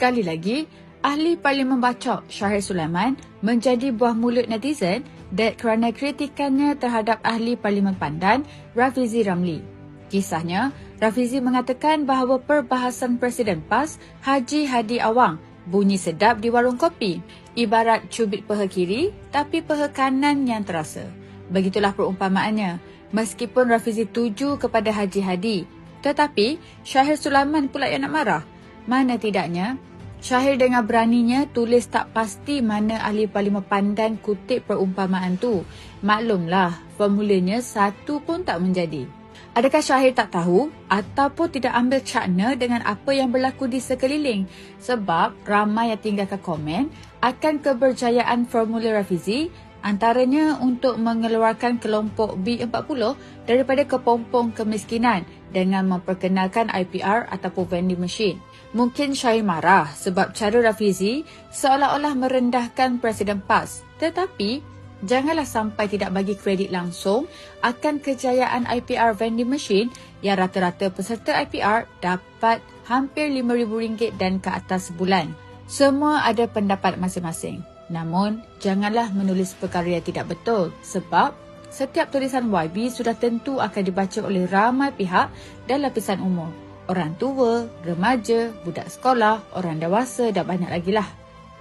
Sekali lagi, ahli Parlimen Bacok Syahir Sulaiman menjadi buah mulut netizen dat kerana kritikannya terhadap ahli Parlimen Pandan Rafizi Ramli. Kisahnya, Rafizi mengatakan bahawa perbahasan Presiden PAS Haji Hadi Awang bunyi sedap di warung kopi. Ibarat cubit peha kiri tapi peha kanan yang terasa. Begitulah perumpamaannya. Meskipun Rafizi tuju kepada Haji Hadi, tetapi Syahir Sulaiman pula yang nak marah. Mana tidaknya, Syahir dengan beraninya tulis tak pasti mana ahli parlimen pandan kutip perumpamaan tu. Maklumlah, formulanya satu pun tak menjadi. Adakah Syahir tak tahu ataupun tidak ambil cakna dengan apa yang berlaku di sekeliling? Sebab ramai yang tinggalkan komen akan keberjayaan formula Rafizi antaranya untuk mengeluarkan kelompok B40 daripada kepompong kemiskinan dengan memperkenalkan IPR ataupun vending machine. Mungkin Syahir marah sebab cara Rafizi seolah-olah merendahkan Presiden PAS. Tetapi janganlah sampai tidak bagi kredit langsung akan kejayaan IPR vending machine yang rata-rata peserta IPR dapat hampir RM5,000 dan ke atas sebulan. Semua ada pendapat masing-masing. Namun, janganlah menulis perkara yang tidak betul sebab setiap tulisan YB sudah tentu akan dibaca oleh ramai pihak dan lapisan umur. Orang tua, remaja, budak sekolah, orang dewasa dan banyak lagi lah.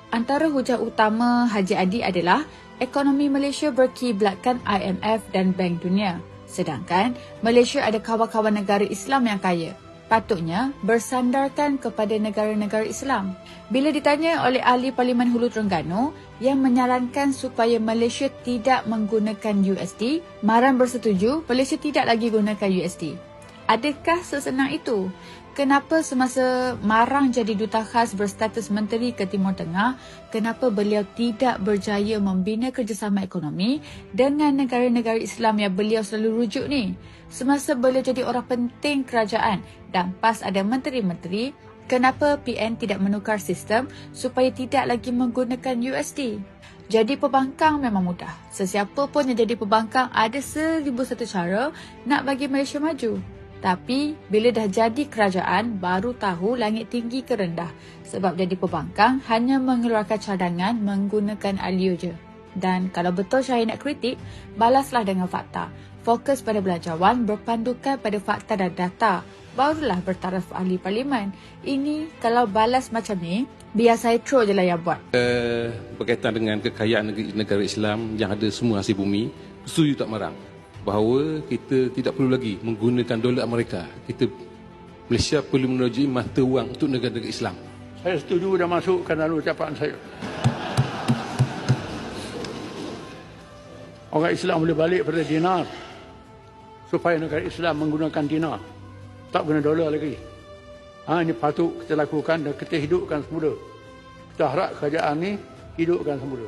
Antara hujah utama Haji Adi adalah ekonomi Malaysia berkiblatkan IMF dan Bank Dunia. Sedangkan Malaysia ada kawan-kawan negara Islam yang kaya. Patutnya bersandarkan kepada negara-negara Islam. Bila ditanya oleh ahli Parlimen Hulu Terengganu yang menyarankan supaya Malaysia tidak menggunakan USD, Maran bersetuju Malaysia tidak lagi gunakan USD. Adakah sesenang itu? Kenapa semasa Marang jadi duta khas berstatus menteri ke Timur Tengah, kenapa beliau tidak berjaya membina kerjasama ekonomi dengan negara-negara Islam yang beliau selalu rujuk ni? Semasa beliau jadi orang penting kerajaan dan PAS ada menteri-menteri, kenapa PN tidak menukar sistem supaya tidak lagi menggunakan USD? Jadi pembangkang memang mudah. Sesiapa pun yang jadi pembangkang ada seribu satu cara nak bagi Malaysia maju. Tapi bila dah jadi kerajaan baru tahu langit tinggi ke rendah sebab jadi pembangkang hanya mengeluarkan cadangan menggunakan alio je. Dan kalau betul Syahir nak kritik, balaslah dengan fakta. Fokus pada belanjawan berpandukan pada fakta dan data. Barulah bertaraf ahli parlimen. Ini kalau balas macam ni, biar saya throw je lah yang buat. Uh, berkaitan dengan kekayaan negara, Islam yang ada semua hasil bumi, setuju tak marang? Bahawa kita tidak perlu lagi menggunakan dolar Amerika. Kita Malaysia perlu menerjui mata wang untuk negara-negara Islam. Saya setuju dan masukkan dalam ucapan saya. Orang Islam boleh balik pada dinar supaya negara Islam menggunakan dinar. Tak guna dolar lagi. Ha, ini patut kita lakukan dan kita hidupkan semula. Kita harap kerajaan ini hidupkan semula.